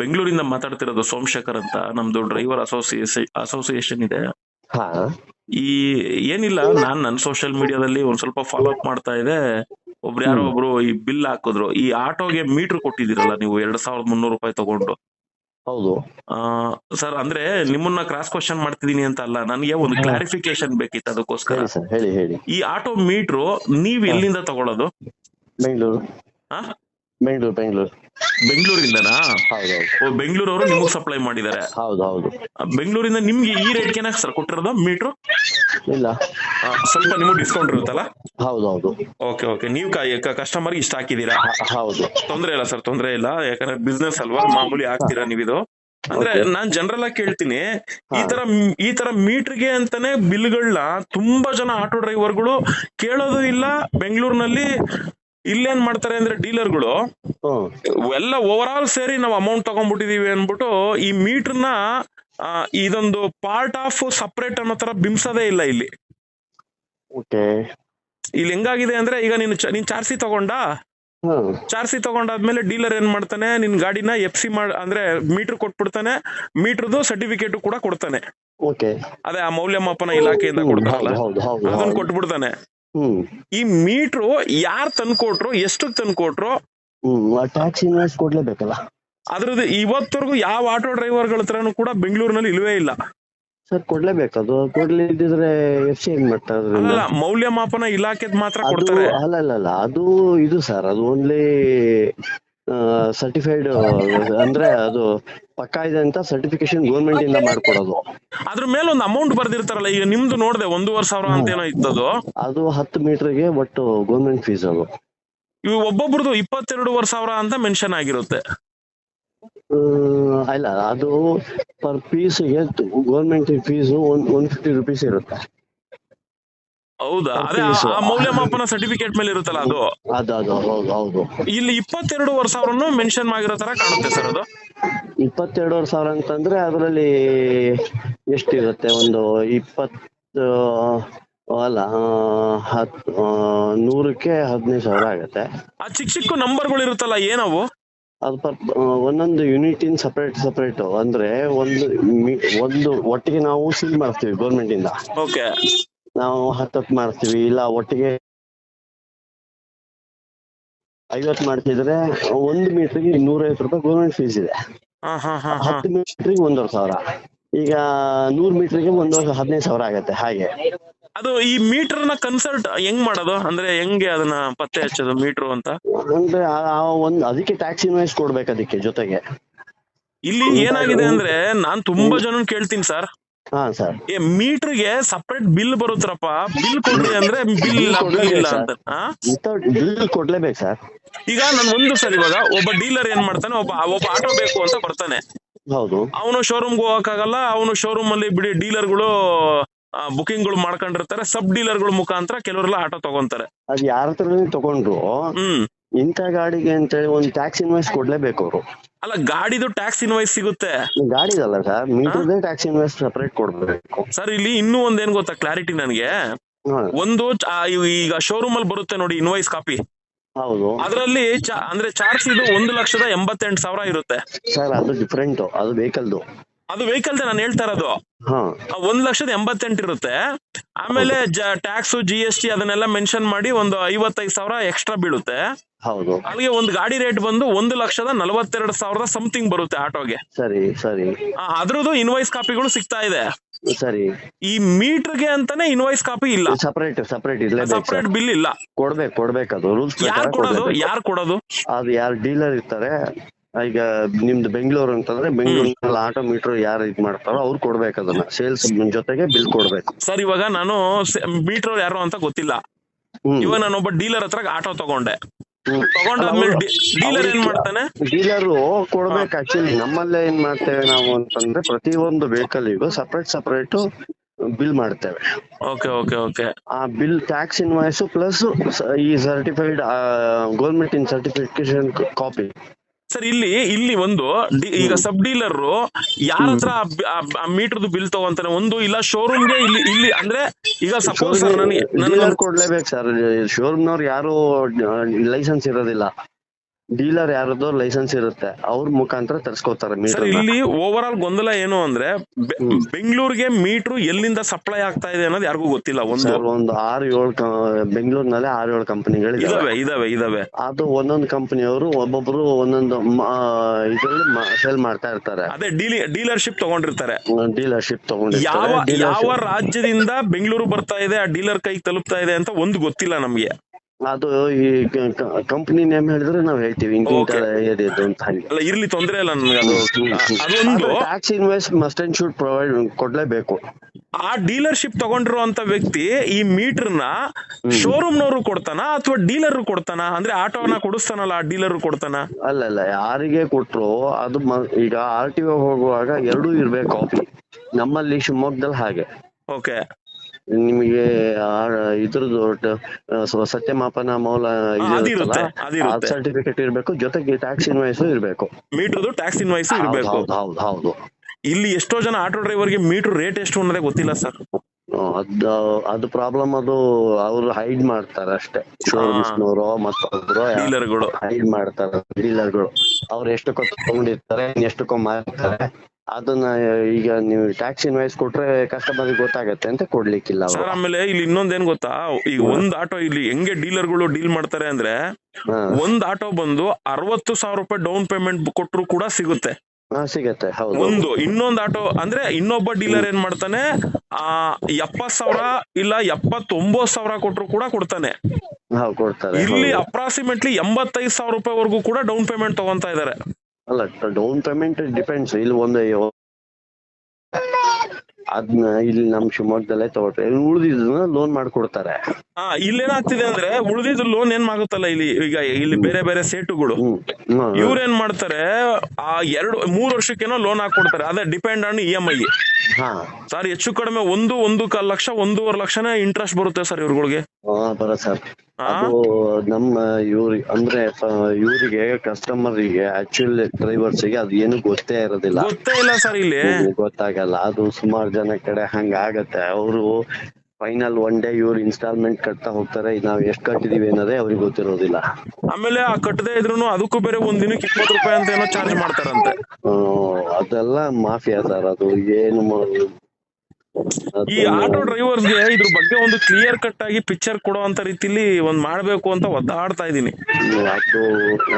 ಬೆಂಗಳೂರಿಂದ ಮಾತಾಡ್ತಿರೋದು ಸೋಮಶೇಖರ್ ಅಂತ ನಮ್ದು ಡ್ರೈವರ್ ಅಸೋಸಿಯೇಷನ್ ಅಸೋಸಿಯೇಷನ್ ಇದೆ. ಹಾ. ಈ ಏನಿಲ್ಲ ನಾನ್ ನನ್ನ ಸೋಷಿಯಲ್ ಮೀಡಿಯಾದಲ್ಲಿ ಒಂದ್ ಸ್ವಲ್ಪ ಫಾಲೋ ಅಪ್ ಮಾಡ್ತಾ ಇದೆ ಒಬ್ರು ಯಾರೋ ಒಬ್ರು ಈ ಬಿಲ್ ಹಾಕಿದ್ರು. ಈ ಆಟೋಗೆ ಮೀಟರ್ ಕೊಟ್ಟಿದ್ದೀರಲ್ಲ ನೀವು ಎರಡ್ ಸಾವಿರದ ಮುನ್ನೂರು ರೂಪಾಯಿ ತಗೊಂಡು. ಹೌದು. ಸರ್ ಅಂದ್ರೆ ನಿಮ್ಮನ್ನ ಕ್ರಾಸ್ ಕ್ವಶನ್ ಮಾಡ್ತಿದೀನಿ ಅಂತ ಅಲ್ಲ ನನಗೆ ಒಂದು ಕ್ಲಾರಿಫಿಕೇಶನ್ ಬೇಕಿತ್ತು ಅದಕ್ಕೋಸ್ಕರ. ಹೇಳಿ ಹೇಳಿ ಈ ಆಟೋ ಮೀಟ್ರು ನೀವ್ ಎಲ್ಲಿಂದ ತಗೊಳ್ಳೋದು ಬೆಂಗಳೂರು. ಬೆಂಗಳೂರು ಬೆಂಗಳೂರು. ಬೆಂಗಳೂರಿಂದನಾ? ಹೌದು ಬೆಂಗಳೂರು ಅವರು ನಿಮಗೆ ಸಪ್ಲೈ ಮಾಡಿದ್ದಾರೆ. ಹೌದು ಹೌದು. ಬೆಂಗಳೂರಿಂದ ನಿಮ್ಗೆ ಈ ರೇಟ್ ಏನಕ್ಕೆ ಸರ್ ಕೊಟ್ಟಿರೋದು? ಮೀಟರ್ ಇಲ್ಲ. ಸ್ವಲ್ಪ ನಿಮಗೆ ಡಿಸ್ಕೌಂಟ್ ಇರುತ್ತಲ್ಲ? ಹೌದು ಹೌದು. ಓಕೆ ಓಕೆ ನೀವು ಕಸ್ಟಮರ್ ಇಷ್ಟ ಹಾಕಿದೀರಾ ಹೌದು. ತೊಂದ್ರೆ ಇಲ್ಲ ಸರ್ ತೊಂದ್ರೆ ಇಲ್ಲ. ಯಾಕಂದ್ರೆ ಬಿಸ್ನೆಸ್ ಅಲ್ವಾ? ಮಾಮೂಲಿ ಹಾಕ್ತೀರಾ ನೀವಿದು? ಅಂದ್ರೆ ನಾನ್ ಜನರಲ್ ಆಗಿ ಕೇಳ್ತೀನಿ. ಈ ತರ ಈ ತರ ಮೀಟರ್ಗೆ ಅಂತಾನೆ ಬಿಲ್ಗಳನ್ನ ತುಂಬಾ ಜನ ಆಟೋ ಡ್ರೈವರ್ಗಳು ಕೇಳೋದು ಇಲ್ಲ ಬೆಂಗಳೂರಿನಲ್ಲಿ ಇಲ್ಲೇನ್ ಮಾಡ್ತಾರೆ ಅಂದ್ರೆ ಡೀಲರ್ಗಳು? ಎಲ್ಲ ಓವರ್ ಆಲ್ ಸೇರಿ ನಾವು ಅಮೌಂಟ್ ತಗೊಂಡ್ಬಿಟ್ಟಿದೀವಿ ಅನ್ಬಿಟ್ಟು ಈ ಮೀಟರ್ನ ಇದೊಂದು ಪಾರ್ಟ್ ಆಫ್ ಸಪರೇಟ್ ಅನ್ನೋ ತರ ಬಿಂಬಿಸೋದೇ ಇಲ್ಲ ಇಲ್ಲಿ. ಇಲ್ಲಿ ಹೆಂಗಾಗಿದೆ ಅಂದ್ರೆ ಈಗ ನೀನು ನೀನ್ ಚಾರ್ಸಿ ತಗೊಂಡ? ಚಾರ್ಸಿ ತಗೊಂಡಾದ್ಮೇಲೆ ಡೀಲರ್ ಏನ್ ಮಾಡ್ತಾನೆ ನಿನ್ ಗಾಡಿನ ಎಫ್ ಸಿ ಮಾಡ್ ಅಂದ್ರೆ ಮೀಟರ್ ಕೊಟ್ಬಿಡ್ತಾನೆ ಮೀಟರ್ದು ಸರ್ಟಿಫಿಕೇಟ್ ಕೂಡ ಕೊಡ್ತಾನೆ. ಅದೇ ಆ ಮೌಲ್ಯಮಾಪನ ಇಲಾಖೆಯಿಂದ ಕೊಡ್ತಾರಲ್ಲ? ಅದನ್ನ ಕೊಟ್ಬಿಡ್ತಾನೆ. ಈ ಮೀಟ್ರು ಯಾರ್ ತಂದ್ಕೊಟ್ರು ಎಷ್ಟಕ್ ತಂದ್ಕೊಟ್ರು? ಟ್ಯಾಕ್ಸ್ ಇನ್ವೆಸ್ಟ್ ಕೊಡ್ಲೇಬೇಕಲ್ಲ. ಅದ್ರದ್ದು ಇವತ್ತವರೆಗೂ ಯಾವ ಆಟೋ ಡ್ರೈವರ್ಗಳ ಹತ್ರನೂ ಕೂಡ ಬೆಂಗಳೂರಿನಲ್ಲಿ ಇಲ್ವೇ ಇಲ್ಲ. ಸರ್ ಕೊಡ್ಲೇಬೇಕು. ಅದು ಕೊಡ್ಲಿದ್ದಿದ್ರೆ ಎಫ್ ಸಿ ಏನ್ ಮಾಡ್ತಾರೆ ಅಲ್ಲ ಮೌಲ್ಯಮಾಪನ ಇಲಾಖೆದ್ ಮಾತ್ರ ಕೊಡ್ತಾರೆ. ಅಲ್ಲ ಅಲ್ಲ ಅಲ್ಲ ಅದು ಇದು ಸರ್ ಅದು ಓನ್ಲಿ ಸರ್ಟಿಫೈಡ್ ಅಂದ್ರೆ ಅದು ಪಕ್ಕಾ ಇದೆ ಅಂತ ಸರ್ಟಿಫಿಕೇಶನ್ ಗೌರ್ಮೆಂಟ್ ಇಂದ ಮಾಡ್ಕೊಡೋದು. ಅದ್ರ ಮೇಲೆ ಒಂದು ಅಮೌಂಟ್ ಬರ್ದಿರ್ತಾರಲ್ಲ ಈಗ ನಿಮ್ದು ನೋಡ್ದೆ ಒಂದೂವರೆ ಸಾವಿರ ಅಂತ ಏನೋ ಇತ್ತದು. ಅದು ಹತ್ತು ಮೀಟರ್ಗೆ ಒಟ್ಟು ಗೌರ್ಮೆಂಟ್ ಫೀಸ್ ಅದು. ಇವು ಒಬ್ಬೊಬ್ರದ್ದು ಇಪ್ಪತ್ತೆರಡೂವರೆ ಸಾವಿರ ಅಂತ ಮೆನ್ಷನ್ ಆಗಿರುತ್ತೆ. ಅಲ್ಲ ಅದು per ಪೀಸ್ಗೆ government fees one one fifty rupees ಇರುತ್ತೆ. ಹೌದಾ? ಅದೇ ಆ-. ಮೌಲ್ಯಮಾಪನ ಸರ್ಟಿಫಿಕೇಟ್ ಮೇಲೆ ಇರುತ್ತಲ್ಲ ಅದು? ಅದು ಅದು ಹೌದು ಹೌದು ಇಲ್ಲಿ ಇಪ್ಪತ್ತೆರಡುವರೆ ಸಾವಿರನು ಮೆನ್ಷನ್ ಮಾಡಿರೋ ತರ ಕಾಣುತ್ತೆ ಸರ್ ಅದು. ಇಪ್ಪತ್ತೆರಡುವರೆ ಸಾವಿರ ಅಂತಂದ್ರೆ ಅದರಲ್ಲಿ ಎಷ್ಟಿರುತ್ತೆ? ಒಂದು ಇಪ್ಪತ್ತು ಅಲ್ಲ ಆ, ಹತ್ ಆ, ನೂರಕ್ಕೆ ಹದಿನೈದು ಸಾವಿರ ಆಗುತ್ತೆ. ಆ ಚಿಕ್ಕ ಚಿಕ್ಕ ನಂಬರ್ಗಳು ಇರುತ್ತಲ್ಲ ಏನವು? ಅದು ಪರ್ ಒಂದೊಂದು ಯೂನಿಟ್ ಇನ್ ಸಪರೇಟ್ ಸಪರೇಟ್ ಅಂದ್ರೆ ಒಂದು ಒಂದು ಒಟ್ಟಿಗೆ ನಾವು ಸೀಲ್ ಮಾಡ್ತೀವಿ ಗೌರ್ಮೆಂಟ್ ಇಂದ. ಓಕೆ ನಾವು ಹತ್ತತ್ತು ಮಾಡ್ತೀವಿ. ಇಲ್ಲ ಒಟ್ಟಿಗೆ ಐವತ್ತು ಮಾಡ್ತಿದ್ರೆ ಒಂದು ಮೀಟರ್ಗೆ ನೂರೈವತ್ತು ರೂಪಾಯಿ ಗೌರ್ಮೆಂಟ್ ಫೀಸ್ ಇದೆ. ಹತ್ತು ಮೀಟರ್ಗೆ ಒಂದೂವರೆ ಸಾವಿರ. ಈಗ ನೂರು ಮೀಟರ್ಗೆ ಒಂದೂವರೆ ಹದಿನೈದು ಸಾವಿರ ಆಗತ್ತೆ ಹಾಗೆ. ಅದು ಈ ಮೀಟರ್ನ ಕನ್ಸಲ್ಟ್ ಹೆಂಗ್ ಮಾಡೋದು? ಅಂದ್ರೆ ಹೆಂಗೆ ಅದನ್ನ ಪತ್ತೆ ಹಚ್ಚೋದು ಮೀಟರ್ ಅಂತ? ಅಂದ್ರೆ ಒಂದು ಅದಕ್ಕೆ ಟ್ಯಾಕ್ಸ್ ಇನ್ವೆಸ್ಟ್ ಕೊಡ್ಬೇಕು ಅದಕ್ಕೆ ಜೊತೆಗೆ. ಇಲ್ಲಿ ಏನಾಗಿದೆ ಅಂದ್ರೆ ನಾನ್ ತುಂಬಾ ಜನ ಕೇಳ್ತೀನಿ ಸರ್. ಏ ಮೀಟರ್ಗೆ ಸಪರೇಟ್ ಬಿಲ್ ಬರುತ್ತರಪ್ಪ. ಬಿಲ್ ಕೊಡ್ರಿ ಅಂದ್ರೆ ಬಿಲ್ ಇಲ್ಲ ಅಂತ. ಬಿಲ್ ಕೊಡ್ಲೇಬೇಕು ಸರ್. ಈಗ ನನ್ ಒಂದು ಸರ್ ಇವಾಗ ಒಬ್ಬ ಡೀಲರ್ ಏನ್ ಮಾಡ್ತಾನೆ ಒಬ್ಬ ಒಬ್ಬ ಆಟೋ ಬೇಕು ಅಂತ ಬರ್ತಾನೆ. ಹೌದು. ಅವನು ಶೋರೂಮ್ಗೆ ಹೋಗಕ್ಕಾಗಲ್ಲ ಅವನು ಶೋರೂಮ್ ಅಲ್ಲಿ ಬಿಡಿ ಡೀಲರ್ಗಳು ಬುಕಿಂಗ್ಗಳು ಮಾಡ್ಕೊಂಡಿರ್ತಾರೆ ಸಬ್ ಡೀಲರ್ಗಳ ಮುಖಾಂತರ ಕೆಲವರೆಲ್ಲ ಆಟೋ ತಗೊಂತಾರೆ. ಅದು ಯಾರ ತಗೊಂಡ್ರು ಇಂಥ ಗಾಡಿಗೆ ಅಂತೇಳಿ ಒಂದು ಟ್ಯಾಕ್ಸ್ ಇನ್ವಾಯ್ಸ್ ಕೊಡ್ಲೇಬೇಕು ಅವರು. ಅಲ್ಲ ಗಾಡಿದು ಟ್ಯಾಕ್ಸ್ ಇನ್ವಾಯ್ಸ್ ಸಿಗುತ್ತೆ. ಗಾಡಿದಲ್ಲ ಸರ್ ಮೀಟರ್ದೇ ಟ್ಯಾಕ್ಸ್ ಇನ್ವಾಯ್ಸ್ ಸಪರೇಟ್ ಕೊಡ್ಬೇಕು. ಸರ್ ಇಲ್ಲಿ ಇನ್ನೂ ಒಂದೇನ್ ಗೊತ್ತಾ ಕ್ಲಾರಿಟಿ ನನಗೆ? ಒಂದು ಈಗ ಶೋರೂಮ್ ಅಲ್ಲಿ ಬರುತ್ತೆ ನೋಡಿ ಇನ್ವಾಯ್ಸ್ ಕಾಪಿ ಹೌದು. ಅದರಲ್ಲಿ ಅಂದ್ರೆ ಚಾರ್ಜ್ ಇದು ಒಂದು ಲಕ್ಷದ ಎಂಬತ್ತೆಂಟು ಸಾವಿರ ಇರುತ್ತೆ. ಸರ್ ಅದು ಡಿಫ್ರೆಂಟ್ ಅದು ವೆಹಿಕಲ್ದು ಅದು ವೆಹಿಕಲ್ ನಾನು ಹೇಳ್ತಾ ಇರೋದು. ಒಂದ್ ಲಕ್ಷದ ಎಂಬತ್ತೆಂಟು ಇರುತ್ತೆ. ಆಮೇಲೆ ಟ್ಯಾಕ್ಸ್ ಜಿ ಎಸ್ ಟಿ ಅದನ್ನೆಲ್ಲ ಮೆನ್ಷನ್ ಮಾಡಿ ಒಂದು ಐವತ್ತೈದು ಸಾವಿರ ಎಕ್ಸ್ಟ್ರಾ ಬೀಳುತ್ತೆ. ಹೌದು. ಅಲ್ಲಿಗೆ ಒಂದು ಗಾಡಿ ರೇಟ್ ಬಂದು ಒಂದು ಲಕ್ಷದ ನಲವತ್ತೆರಡು ಸಾವಿರದ ಸಮಥಿಂಗ್ ಬರುತ್ತೆ ಆಟೋಗೆ. ಸರಿ ಸರಿ. ಅದ್ರದ್ದು ಇನ್ವಾಯ್ಸ್ ಕಾಪಿಗಳು ಸಿಗ್ತಾ ಇದೆ. ಸರಿ. ಈ ಮೀಟರ್ಗೆ ಅಂತಾನೆ ಇನ್ವಾಯ್ಸ್ ಕಾಪಿ ಇಲ್ಲ. ಸಪರೇಟ್ ಸಪರೇಟ್ ಇಲ್ಲ ಸಪರೇಟ್ ಬಿಲ್ ಇಲ್ಲ. ಕೊಡ್ಬೇಕು ಕೊಡ್ಬೇಕು ಅದು. ರೂಲ್ಸ್ ಯಾರು ಕೊಡೋದು? ಯಾರು ಕೊಡೋದು? ಅದು ಯಾರು ಡೀಲರ್ ಇರ್ತಾರೆ ಈಗ ನಿಮ್ದು ಬೆಂಗಳೂರು ಅಂತಂದ್ರೆ ಬೆಂಗಳೂರಿನಲ್ಲಿ ಆಟೋ ಮೀಟರ್ ಯಾರು ಇದ್ ಮಾಡ್ತಾರೋ ಅವ್ರು ಕೊಡ್ಬೇಕು ಅದನ್ನ. ಸೇಲ್ಸ್ ಜೊತೆಗೆ ಬಿಲ್ ಕೊಡ್ಬೇಕು. ಸರ್ ಇವಾಗ ನಾನು ಮೀಟರ್ ಯಾರು ಅಂತ ಗೊತ್ತಿಲ್ಲ. ಇವಾಗ ನಾನು ಒಬ್ಬ ಡೀಲರ್ ಹತ್ರ ಆಟೋ ತಗೊಂಡೆ. ತಗೊಂಡಾದ್ಮೇಲೆ ಡೀಲರ್ ಏನ್ ಮಾಡ್ತಾನೆ? ಡೀಲರು ಕೊಡ್ಬೇಕು ಆಕ್ಚುಲಿ ನಮ್ಮಲ್ಲೇ ಏನ್ ಮಾಡ್ತೇವೆ ನಾವು ಅಂತಂದ್ರೆ ಪ್ರತಿಯೊಂದು ವೆಹಿಕಲ್ಗೂ ಸಪರೇಟ್ ಸಪರೇಟ್ ಬಿಲ್ ಮಾಡ್ತೇವೆ. Okay okay okay. ಆ ಬಿಲ್ ಟ್ಯಾಕ್ಸ್ ಇನ್ವಾಯ್ಸ್ ಪ್ಲಸ್ ಈ certified government in certification copy sir ಇಲ್ಲಿ ಇಲ್ಲಿ ಒಂದು ಈಗ ಸಬ್ ಡೀಲರ್ ಯಾರ ಹತ್ರ ಮೀಟರ್ದು ಬಿಲ್ ತಗೊಂತಾನೆ? ಒಂದು ಇಲ್ಲ ಶೋರೂಮ್ಗೆ ಇಲ್ಲಿ ಇಲ್ಲಿ ಅಂದ್ರೆ ಈಗ ಸಪೋಸ್ ಸರ್ ನನಗೆ ಡೀಲರ್ ಕೊಡ್ಲೇಬೇಕು ಸರ್. ಶೋರೂಮ್ನವ್ರು ಯಾರು ಲೈಸೆನ್ಸ್ ಇರೋದಿಲ್ಲ. ಡೀಲರ್ ಯಾರದೋ ಲೈಸೆನ್ಸ್ ಇರುತ್ತೆ ಅವ್ರ ಮುಖಾಂತರ ತರ್ಸ್ಕೊತಾರೆ ಸರ್ ಮೀಟರ್ ಇಲ್ಲಿ ಓವರ್ ಆಲ್ ಗೊಂದಲ ಏನು ಅಂದ್ರೆ ಬೆ- ಬೆಂಗಳೂರಿಗೆ ಮೀಟರ್ ಎಲ್ಲಿಂದ ಸಪ್ಲೈ ಆಗ್ತಾ ಇದೆ ಅನ್ನೋದು ಯಾರಿಗೂ ಗೊತ್ತಿಲ್ಲ ಒಂದು ಸರ್ ಒಂದು ಆರು ಏಳು ಬೆಂಗಳೂರಿನಲ್ಲಿ ಆರು ಏಳು ಕಂಪನಿಗಳು ಇದಾವೆ. ಇದಾವೆ ಇದಾವೆ ಅದು ಒಂದೊಂದು ಕಂಪನಿಯವರು ಒಬ್ಬೊಬ್ರು ಒಂದೊಂದು ಇದರಲ್ಲಿ ಸೇಲ್ ಮಾಡ್ತಾ ಇರ್ತಾರೆ. ಅದೇ ಡೀಲಿ ಡೀಲರ್ಶಿಪ್ ತಗೊಂಡಿರ್ತಾರೆ. ಡೀಲರ್ಶಿಪ್ ಯಾವ ತಗೊಂಡಿರ್ತಾರೆ. ಯಾವ ರಾಜ್ಯದಿಂದ ಬೆಂಗಳೂರು ಬರ್ತಾ ಇದೆ ಆ ಡೀಲರ್ ಕೈಗೆ ತಲುಪ್ತಾ ಇದೆ ಅಂತ ಒಂದು ಗೊತ್ತಿಲ್ಲ ನಮ್ಗೆ. ಅದು ಈ ಕಂಪನಿ ನೇಮ್ ಹೇಳಿದ್ರೆ ನಾವ್ ಹೇಳ್ತೀವಿ ಅಂತ ಹಾಗೆ ಅಲ್ಲ ಇರ್ಲಿ ತೊಂದ್ರೆ ಇಲ್ಲ ನನ್ಗೆ ಅದು. ಅದೊಂದು tax invest must and should provide ಕೊಡ್ಲೇಬೇಕು. ಆ ಡೀಲರ್ಶಿಪ್ ತಗೊಂಡಿರುವಂತ ವ್ಯಕ್ತಿ ಈ ಮೀಟರ್ನ ಶೋರೂಮ್ ನವರು ಕೊಡ್ತಾನ ಅಥವಾ ಡೀಲರ್ ಕೊಡ್ತಾನ? ಅಂದ್ರೆ ಆಟೋನ ಕೊಡಿಸ್ತಾನಲ್ಲ ಆ ಡೀಲರ್ ಕೊಡ್ತಾನ? ಅಲ್ಲ ಅಲ್ಲ ಯಾರಿಗೆ ಕೊಟ್ರು ಅದು ಈಗ ಆರ್ ಟಿ ಹೋಗುವಾಗ ಎರಡೂ ಇರ್ಬೇಕು ಕಾಪಿ ನಮ್ಮಲ್ಲಿ ಶಿವಮೊಗ್ಗದಲ್ಲಿ ಹಾಗೆ. ಓಕೆ ನಿಮಗೆ ಇದ್ರದ್ದು ಸತ್ಯಮಾಪನ ಮೌಲ. ಸರ್ಟಿಫಿಕೇಟ್ ಇರಬೇಕು ಜೊತೆಗೆ ಟ್ಯಾಕ್ಸ್ ಇನ್ವಾಯ್ಸ್ ಇರಬೇಕು. ಮೀಟರ್ದು ಟ್ಯಾಕ್ಸ್ ಇನ್ವಾಯ್ಸ್ ಇರಬೇಕು. ಹೌದು ಹೌದು ಇಲ್ಲಿ ಎಷ್ಟೋ ಜನ ಆಟೋ ಡ್ರೈವರ್ಗೆ ಮೀಟರ್ ರೇಟ್ ಎಷ್ಟು ಅನ್ನೋದೇ ಗೊತ್ತಿಲ್ಲ ಸರ್. ಅದು ಅದು ಪ್ರಾಬ್ಲಮ್ ಅದು ಅವ್ರು ಹೈಡ್ ಮಾಡ್ತಾರೆ ಅಷ್ಟೇ. ಶೋರೂಮ್ಸ್ನವರು ಮತ್ತೊಬ್ರು ಡೀಲರ್ಗಳು ಹೈಡ್ ಮಾಡ್ತಾರೆ ಡೀಲರ್ಗಳು ಅವ್ರು ಎಷ್ಟಕ್ಕೋ ತಗೊಂಡಿರ್ತಾರೆ ಎಷ್ಟಕ್ಕೋ ಮಾರ್ತಾರೆ ಅದನ್ನ ಈಗ ನೀವು ಟ್ಯಾಕ್ಸ್ ಇನ್ವಾಯ್ಸ್ ಕೊಟ್ರೆ ಕಸ್ಟಮರ್ ಗೊತ್ತಾಗತ್ತೆ ಅಂತ ಕೊಡ್ಲಿಕ್ಕಿಲ್ಲ ಅವರು. ಸರ್ ಆಮೇಲೆ ಇಲ್ಲಿ ಇನ್ನೊಂದೇನ್ ಗೊತ್ತಾ? ಈಗ ಒಂದ್ ಆಟೋ ಇಲ್ಲಿ ಹೆಂಗೆ ಡೀಲರ್ಗಳು ಡೀಲ್ ಮಾಡ್ತಾರೆ ಅಂದ್ರೆ ಒಂದ್ ಆಟೋ ಬಂದು ಅರವತ್ತು ಸಾವಿರ ರೂಪಾಯಿ ಡೌನ್ ಪೇಮೆಂಟ್ ಕೊಟ್ರು ಕೂಡ ಸಿಗುತ್ತೆ. ಹಾ ಸಿಗತ್ತೆ ಹೌದು. ಒಂದು ಇನ್ನೊಂದ್ ಆಟೋ ಅಂದ್ರೆ ಇನ್ನೊಬ್ಬ ಡೀಲರ್ ಏನ್ ಮಾಡ್ತಾನೆ? ಆ ಎಪ್ಪತ್ ಸಾವಿರ ಇಲ್ಲ ಎಪ್ಪತ್ತೊಂಬತ್ ಸಾವಿರ ಕೊಟ್ರು ಕೂಡ ಕೊಡ್ತಾನೆ. ಕೊಡ್ತಾರೆ ಇಲ್ಲಿ ಹೌದು. ಅಪ್ರಾಕ್ಸಿಮೇಟ್ಲಿ ಎಂಬತ್ತೈದು ಸಾವಿರ ರೂಪಾಯಿವರೆಗೂ ಕೂಡ ಡೌನ್ ಪೇಮೆಂಟ್ ತಗೊಂತಾ ಇದಾರೆ ಅಲ್ಲ ಡೌನ್ ಪೇಮೆಂಟ್ ಡಿಪೆಂಡ್ಸ್ ಇಲ್ಲಿ ಒಂದು ಅದನ್ನ ಇಲ್ಲಿ ನಮ್ ಶಿವಮೊಗ್ಗದಲ್ಲೇ ತಗೊಳ್ತಾರೆ ಉಳಿದಿದ್ದನ್ನ ಲೋನ್ ಮಾಡ್ಕೊಡ್ತಾರೆ. ಆ ಇಲ್ಲೇನಾಗ್ತಿದೆ ಅಂದ್ರೆ ಉಳಿದಿದ್ದು ಲೋನ್ ಏನ್ ಆಗುತ್ತಲ್ಲ ಇಲ್ಲಿ? ಈಗ ಇಲ್ಲಿ ಬೇರೆ ಬೇರೆ ಸೇಟುಗಳು ಇವ್ರೇನ್ ಮಾಡ್ತಾರೆ ಆ ಎರಡು ಮೂರ್ ವರ್ಷಕ್ಕೇನೋ ಲೋನ್ ಹಾಕೊಡ್ತಾರೆ ಅದೇ depend on E M I ಹಾ. ಸರ್ ಹೆಚ್ಚು ಕಡಿಮೆ ಒಂದು ಒಂದು ಕಾಲ್ ಲಕ್ಷ ಒಂದೂವರೆ ಲಕ್ಷನೇ ಇಂಟ್ರೆಸ್ಟ್ ಬರುತ್ತೆ ಸರ್ ಇವ್ರುಗಳಿಗೆ. ಹಾ ಬರ ಸರ್ ಅದು ನಮ್ಮ ಇವ್ರಿ ಅಂದ್ರೆ ಇವ್ರಿಗೆ ಕಸ್ಟಮರ್ಗೆ ಆಕ್ಚುಲ್ ಡ್ರೈವರ್ಸ್ಗೆ ಅದು ಏನು ಗೊತ್ತೇ ಇರೋದಿಲ್ಲ. ಗೊತ್ತೇ ಇಲ್ಲ ಸರ್ ಇಲ್ಲಿ. ಗೊತ್ತಾಗಲ್ಲ. ಅದು ಸುಮಾರು ಜನ ಕಡೆ ಹಂಗ ಆಗತ್ತೆ. ಅವರು ಫೈನಲ್ ಒನ್ ಡೇ ಇವ್ರು ಇನ್ಸ್ಟಾಲ್ಮೆಂಟ್ ಕಟ್ತಾ ಹೋಗ್ತಾರೆ. ನಾವ್ ಎಷ್ಟ್ ಕಟ್ಟಿದೀವಿ ಅನ್ನೋದೇ ಅವ್ರಿಗೆ ಗೊತ್ತಿರೋದಿಲ್ಲ. ಆಮೇಲೆ ಆ ಕಟ್ಟದೆ ಇದ್ರು ಅದಕ್ಕೂ ಬೇರೆ ಒಂದ್ ದಿನಕ್ಕೆ ಇಪ್ಪತ್ತು ರೂಪಾಯಿ ಅಂತ ಏನೋ ಚಾರ್ಜ್ ಮಾಡ್ತಾರಂತೆ. ಅದೆಲ್ಲ ಮಾಫಿಯಾ ಸರ್ ಅದು ಏನು ಮಾಡೋದು? ಈ ಆಟೋ ಡ್ರೈವರ್ಸ್ಗೆ ಇದ್ರ ಬಗ್ಗೆ ಒಂದು ಕ್ಲಿಯರ್ ಕಟ್ ಆಗಿ ಪಿಕ್ಚರ್ ಕೊಡುವಂತ ರೀತಿಲಿ ಒಂದ್ ಮಾಡ್ಬೇಕು ಅಂತ ಒದ್ದಾಡ್ತಾ ಇದೀನಿ ಅದು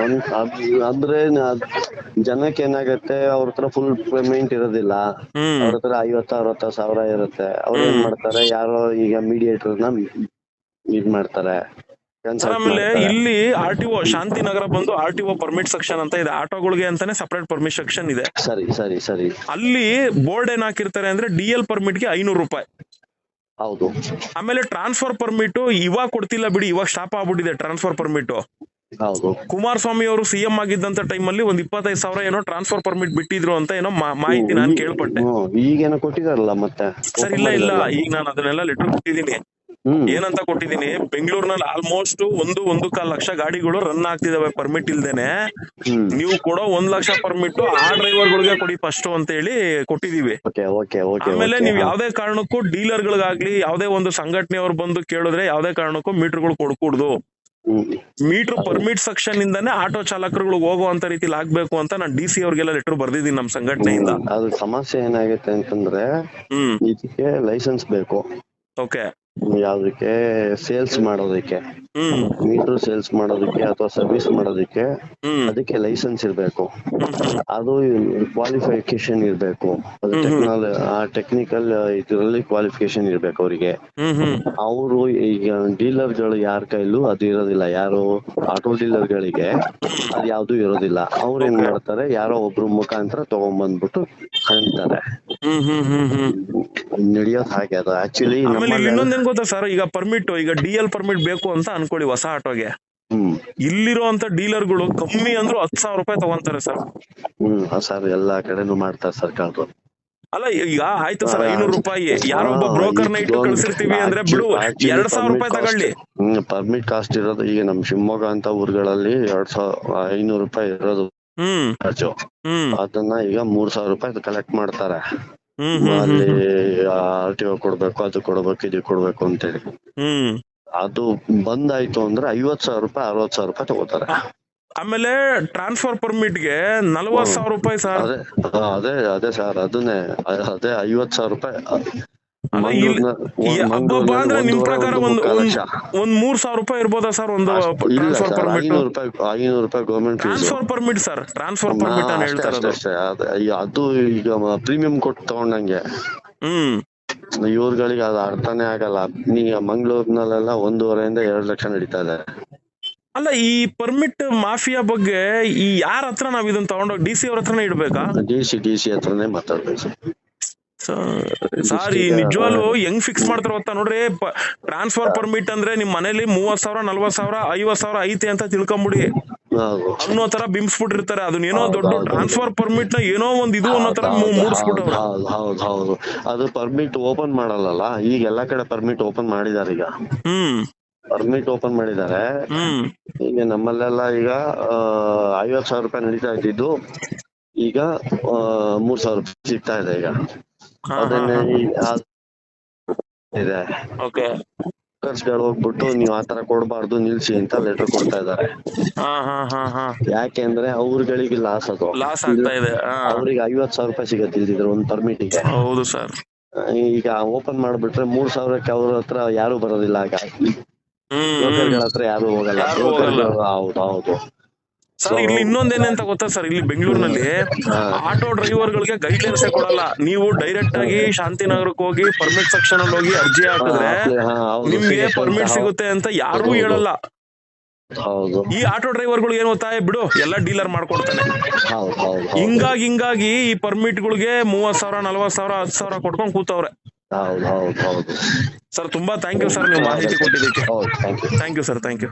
ಒಂದ್ ಅದ್- ಅಂದ್ರೆ ನ- ಜನಕ್ಕೆ ಏನಾಗತ್ತೆ ಅವ್ರ ಹತ್ರ ಫುಲ್ ಪೇಮೆಂಟ್ ಇರೋದಿಲ್ಲ. ಹ್ಮ್. ಅವ್ರ ಹತ್ರ ಐವತ್ತ ಅರವತ್ತ ಸಾವಿರ ಇರುತ್ತೆ. ಅವ್ರು ಏನ್ ಮಾಡ್ತಾರೆ ಯಾರೋ ಈಗ ಮೀಡಿಯೇಟರ್ನ ಇದ್ ಮಾಡ್ತಾರೆ. ಆಮೇಲೆ ಇಲ್ಲಿ ಆರ್ ಟಿ ಶಾಂತಿ ನಗರ ಬಂದು R T O permit section ಅಂತ ಇದೆ. ಆಟೋಗಳಿಗೆ ಅಂತಾನೆ ಸಪರೇಟ್ ಪರ್ಮಿಟ್ ಸೆಕ್ಷನ್ ಇದೆ. ಸರಿ ಸರಿ ಸರಿ. ಅಲ್ಲಿ ಬೋರ್ಡ್ ಏನ್ ಹಾಕಿರ್ತಾರೆ ಅಂದ್ರೆ ಡಿ ಎಲ್ ಪರ್ಮಿಟ್ಗೆ ಐನೂರು ರೂಪಾಯಿ. ಹೌದು. ಆಮೇಲೆ ಟ್ರಾನ್ಸ್ಫರ್ ಪರ್ಮಿಟ್ ಇವಾಗ ಕೊಡ್ತಿಲ್ಲ ಬಿಡಿ ಇವಾಗ ಸ್ಟಾಪ್ ಆಗ್ಬಿಟ್ಟಿದೆ ಟ್ರಾನ್ಸ್ಫರ್ ಪರ್ಮಿಟ್ ಹೌದು. ಕುಮಾರಸ್ವಾಮಿ ಅವರು ಸಿಎಂ ಆಗಿದ್ದಂತ ಟೈಮ್ ಅಲ್ಲಿ ಒಂದ್ ಇಪ್ಪತ್ತೈದು ಸಾವಿರ ಏನೋ ಟ್ರಾನ್ಸ್ಫರ್ ಪರ್ಮಿಟ್ ಬಿಟ್ಟಿದ್ರು ಅಂತ ಏನೋ ಮಾಹಿತಿ ನಾನು ಕೇಳ್ಪಟ್ಟೆ. ಈಗ ಈಗೇನೋ ಕೊಟ್ಟಿದಾರಲ್ಲ ಮತ್ತೆ? ಸರ್ ಇಲ್ಲ ಇಲ್ಲ. ಈಗ ನಾನು ಅದನ್ನೆಲ್ಲ ಲೆಟರ್ ಕೊಟ್ಟಿದ್ದೀನಿ. ಏನಂತ ಕೊಟ್ಟಿದ್ದೀನಿ ಬೆಂಗಳೂರಿನಲ್ಲಿ ಆಲ್ಮೋಸ್ಟ್ ಒಂದು ಒಂದು ಕಾಲ್ ಲಕ್ಷ ಗಾಡಿಗಳು ರನ್ ಆಗ್ತಿದಾವೆ ಪರ್ಮಿಟ್ ಇಲ್ದೇನೆ. ನೀವು ಕೊಡೋ ಒಂದ್ ಲಕ್ಷ ಪರ್ಮಿಟ್ ಆ ಡ್ರೈವರ್ಗಳಿಗೆ ಕೊಡಿ ಫಸ್ಟ್ ಅಂತ ಹೇಳಿ ಕೊಟ್ಟಿದೀವಿ. ಆಮೇಲೆ ನೀವು ಯಾವ್ದೇ ಕಾರಣಕ್ಕೂ ಡೀಲರ್ ಗಳಿಗಾಗ್ಲಿ ಯಾವ್ದೇ ಒಂದು ಸಂಘಟನೆಯವ್ರು ಬಂದು ಕೇಳಿದ್ರೆ ಯಾವ್ದೇ ಕಾರಣಕ್ಕೂ ಮೀಟರ್ಗಳು ಕೊಡ್ಕೂಡ್ದು. ಮೀಟರ್ ಪರ್ಮಿಟ್ ಸೆಕ್ಷನ್ ಇಂದಾನೆ ಆಟೋ ಚಾಲಕರುಗಳು ಹೋಗುವಂತ ರೀತಿಲಿ ಆಗ್ಬೇಕು ಅಂತ ನಾನು ಡಿ ಸಿ ಅವ್ರಿಗೆಲ್ಲ ಲೆಟರ್ ಬರ್ದಿದ್ದೀನಿ ನಮ್ ಸಂಘಟನೆಯಿಂದ. ಅದು ಸಮಸ್ಯೆ ಏನಾಗುತ್ತೆ ಅಂತಂದ್ರೆ ಹ್ಮ್. ಇದಕ್ಕೆ ಲೈಸೆನ್ಸ್ ಬೇಕು. ಓಕೆ ಯಾವ್ದಕ್ಕೆ ಸೇಲ್ಸ್ ಮಾಡೋದಕ್ಕೆ. ಮೀಟರ್ ಸೇಲ್ಸ್ ಮಾಡೋದಕ್ಕೆ ಅಥವಾ ಸರ್ವಿಸ್ ಮಾಡೋದಕ್ಕೆ ಅದಕ್ಕೆ ಲೈಸೆನ್ಸ್ ಇರ್ಬೇಕು. ಅದು ಕ್ವಾಲಿಫಿಕೇಶನ್ ಇರ್ಬೇಕು. ಅದು ಟೆಕ್ನಾಲ ಆ ಟೆಕ್ನಿಕಲ್ ಇದರಲ್ಲಿ ಕ್ವಾಲಿಫಿಕೇಶನ್ ಇರ್ಬೇಕು ಅವರಿಗೆ. ಅವರು ಈಗ ಡೀಲರ್ಗಳು ಯಾರ ಕೈಲೂ ಅದು ಇರೋದಿಲ್ಲ. ಯಾರು ಆಟೋ ಡೀಲರ್ ಗಳಿಗೆ ಅದು ಯಾವ್ದು ಇರೋದಿಲ್ಲ. ಅವ್ರು ಏನ್ ಮಾಡ್ತಾರೆ ಯಾರೋ ಒಬ್ರು ಮುಖಾಂತರ ತಗೊಂಡ್ಬಂದ್ಬಿಟ್ಟು ಹ್ಮ್ ನಡೆಯೋದ್ ಹಾಗೆ ಅದು. ಆಕ್ಚುಲಿ ಆಮೇಲೆ ಗೊತ್ತಾ ಸರ್ ಈಗ ಪರ್ಮಿಟ್ ಈಗ ಡಿ ಎಲ್ ಪರ್ಮಿಟ್ ಬೇಕು ಅಂತ ಅನ್ಕೊಳ್ಳಿ ಹೊಸ ಆಟೋಗೆ. ಇಲ್ಲಿರುವಂತ ಡೀಲರ್ಗಳು ಕಮ್ಮಿ ಅಂದ್ರು ಹತ್ತು ಸಾವಿರ ರೂಪಾಯಿ ತಗೊಂತಾರೆ ಸರ್ ಹ್ಮ್ ಸರ್ ಎಲ್ಲಾ ಕಡೆನು ಮಾಡ್ತಾರೆ ಸರ್ಕಾರದವ್ರು ಅಲ್ಲ ಈಗ ಆಯ್ತು ಸರ್ ಐನೂರು ರೂಪಾಯಿ. ಯಾರೊಬ್ಬ ಬ್ರೋಕರ್ನ ಇಟ್ಟು ಕಳ್ಸಿರ್ತೀವಿ ಅಂದ್ರೆ ಬಿಡು ಎರಡ್ ಸಾವಿರ ರೂಪಾಯಿ ತಗೊಳ್ಳಿ. ಪರ್ಮಿಟ್ ಕಾಸ್ಟ್ ಇರೋದು ಈಗ ನಮ್ ಶಿವಮೊಗ್ಗ ಅಂತ ಊರುಗಳಲ್ಲಿ ಎರಡ್ ಸಾವಿರ ಐನೂರು ರೂಪಾಯಿ ಇರೋದು ಹ್ಮ್. ಅದನ್ನ ಈಗ ಮೂರ್ ಸಾವಿರ ರೂಪಾಯಿ ಕಲೆಕ್ಟ್ ಮಾಡ್ತಾರೆ. ಅಲ್ಲಿ ಆರ್ ಟಿ ಒ ಕೊಡ್ಬೇಕು ಅದು ಕೊಡ್ಬೇಕು ಇದು ಕೊಡ್ಬೇಕು ಅಂತೇಳಿ. ಹ್ಮ್. ಅದು ಬಂದಾಯ್ತು ಅಂದ್ರೆ ಐವತ್ ಸಾವಿರ ರೂಪಾಯಿ ಅರವತ್ ಸಾವಿರ ರೂಪಾಯಿ ತಗೋತಾರೆ. ಆಮೇಲೆ ಟ್ರಾನ್ಸ್ಫರ್ ಪರ್ಮಿಟ್ಗೆ ನಲ್ವತ್ ಸಾವಿರ ರೂಪಾಯಿ ಸರ್. ಅದೇ ಅದೇ ಅದೇ ಸರ್ ಅದನ್ನೇ ಅದೇ ಐವತ್ ಸಾವಿರ ರೂಪಾಯಿ ಹಬ್ಬ ಅಂದ್ರೆ ನಿಮ್ ಪ್ರಕಾರ ಒಂದ್ ಒಂದ್ ಮೂರ್ ಸಾವಿರ ರೂಪಾಯಿ ಇರ್ಬೋದಾ ಸರ್? ಒಂದು ಟ್ರಾನ್ಸ್ಫರ್ ಪರ್ಮಿಟ್ ಐನೂರು ರೂಪಾಯಿ government transfer permit sir. Transfer permit ಅಂತ ಅಷ್ಟೇ ಅದೇ ಈಗ ಪ್ರೀಮಿಯಂ ಕೊಟ್ಟು ತಗೊಂಡಂಗೆ. ಹ್ಮ್. ಇವ್ರುಗಳಿಗೆ ಅದು ಅರ್ಥನೇ ಆಗಲ್ಲ. ಈಗ ಮಂಗಳೂರಿನಲ್ಲೆಲ್ಲ ಒಂದೂವರೆಯಿಂದ ಎರಡು ಲಕ್ಷ ನಡೀತಾ ಇದೆ. ಅಲ್ಲ ಈ ಪರ್ಮಿಟ್ ಮಾಫಿಯಾ ಬಗ್ಗೆ ಈ ಯಾರ ಹತ್ರ ನಾವ್ ಇದನ್ನ ತಗೊಂಡೋಗಿ ಡಿ ಸಿ ಅವ್ರ ಹತ್ರನೇ ಇಡ್ಬೇಕಾ? ಡಿ ಸಿ ಡಿ ಸಿ ಹತ್ರನೇ ಮಾತಾಡ್ಬೇಕು ಸರ್ ನಿಜವಾಗ್ಲು ಹೆಂಗ್ ಫಿಕ್ಸ್ ಮಾಡ್ತಾರ ಗೊತ್ತಾ ನೋಡ್ರಿ ಟ್ರಾನ್ಸ್ಫರ್ ಪರ್ಮಿಟ್ ಅಂದ್ರೆ ನಿಮ್ ಮನೇಲಿ ಮೂವತ್ ಸಾವಿರ ನಲ್ವತ್ ಸಾವಿರ ಐವತ್ ಸಾವಿರ ಐತೆ ಅಂತ ತಿಳ್ಕೊಂಬಿಡಿ. ಅನ್ನೋ ತರ ಬಿಂಬಿಸ್ಬಿಟ್ಟಿರ್ತಾರೆ. ಅದನ್ನ ಏನೋ ದೊಡ್ಡ ಟ್ರಾನ್ಸ್ಫರ್ ಪರ್ಮಿಟ್ನ ಏನೋ ಒಂದ್ ಇದು ಅನ್ನೋ ತರ ಹೌದು, ಮೂಡಿಸ್ಬಿಟ್ಟವ್ರು. ಹೌದು ಹೌದು ಅದು ಪರ್ಮಿಟ್ ಓಪನ್ ಮಾಡಲ್ಲ ಈಗ ಎಲ್ಲಾ ಕಡೆ ಪರ್ಮಿಟ್ ಓಪನ್ ಮಾಡಿದಾರೆ ಈಗ. ಹ್ಮ್. ಪರ್ಮಿಟ್ ಓಪನ್ ಮಾಡಿದ್ದಾರೆ. ಹ್ಮ್. ಈಗ ನಮ್ಮಲ್ಲೆಲ್ಲ ಈಗ ಐವತ್ ಸಾವಿರ ರೂಪಾಯಿ ನಡೀತಾ ಇದ್ದಿದ್ದು. ಈಗ ಮೂರ್ ಸಾವಿರ ರೂಪಾಯಿ ಸಿಗ್ತಾ ಇದೆ ಈಗ. ಅದನ್ನೇ ಇದೆ. ಓಕೆ. ವರ್ಕರ್ಸ್ಗಳು ಹೋಗ್ಬಿಟ್ಟು ನೀವು ಆತರ ಕೊಡಬಾರ್ದು ನಿಲ್ಸಿ ಅಂತ ಲೆಟರ್ ಕೊಡ್ತಾ ಇದಾರೆ ಯಾಕೆಂದ್ರೆ ಅವ್ರಗಳಿಗೆ ಲಾಸ್ ಅದು. ಲಾಸ್ ಆಗ್ತಾ ಇದೆ ಹಾ. ಅವ್ರಿಗೆ ಐವತ್ ಸಾವಿರ ರೂಪಾಯಿ ಸಿಗತ್ತೆ ಇಲ್ದಿದ್ರೆ ಒಂದ್ ಪರ್ಮಿಟಿಗೆ ಹೌದು ಸರ್ ಈಗ ಓಪನ್ ಮಾಡ್ಬಿಟ್ರೆ ಮೂರ್ ಸಾವಿರಕ್ಕೆ ಅವ್ರ ಹತ್ರ ಯಾರು ಬರೋದಿಲ್ಲ ಆಗ ಬ್ರೋಕರ್ಗಳ ಹತ್ರ ಯಾರು ಹೋಗಲ್ಲ. ಯಾರು ಹೋಗಲ್ಲ. ಹೌದು ಹೌದು. ಸರ್ ಇಲ್ಲಿ ಇನ್ನೊಂದೇನೆ ಅಂತ ಗೊತ್ತಾ ಸರ್? ಇಲ್ಲಿ ಬೆಂಗಳೂರಿನಲ್ಲಿ ಆಟೋ ಆಟೋ ಡ್ರೈವರ್ಗಳಿಗೆ ಗೈಡ್ಲೈನ್ಸ್ ಕೊಡಲ್ಲ. ನೀವು ಡೈರೆಕ್ಟ್ ಆಗಿ ಶಾಂತಿನಗರಕ್ಕೆ ಹೋಗಿ ಪರ್ಮಿಟ್ ಸೆಕ್ಷನ್ ಅಲ್ಲಿ ಹೋಗಿ ಅರ್ಜಿ ಹಾಕಿದ್ರೆ ನಿಮ್ಗೆ ಪರ್ಮಿಟ್ ಸಿಗುತ್ತೆ. ಅಂತ ಯಾರು ಹೇಳಲ್ಲ. ಈ ಆಟೋ ಡ್ರೈವರ್ಗಳು ಏನ್ ಗೊತ್ತಾ? ಬಿಡು ಎಲ್ಲ ಡೀಲರ್ ಮಾಡ್ಕೊಡ್ತಾನೆ. ಹಿಂಗಾಗಿ ಹಿಂಗಾಗಿ ಈ ಪರ್ಮಿಟ್ ಗಳಿಗೆ ಮೂವತ್ ಸಾವಿರ ನಲ್ವತ್ ಸಾವಿರ ಹತ್ತು ಸಾವಿರ ಕೊಟ್ಕೊಂಡ್ ಕೂತವ್ರೆ. ಸರ್ ತುಂಬಾ ಥ್ಯಾಂಕ್ ಯು ಸರ್ ನೀವು ಮಾಹಿತಿ ಕೊಟ್ಟಿದ್ದಕ್ಕೆ. ಹೌದು thank you thank you sir thank you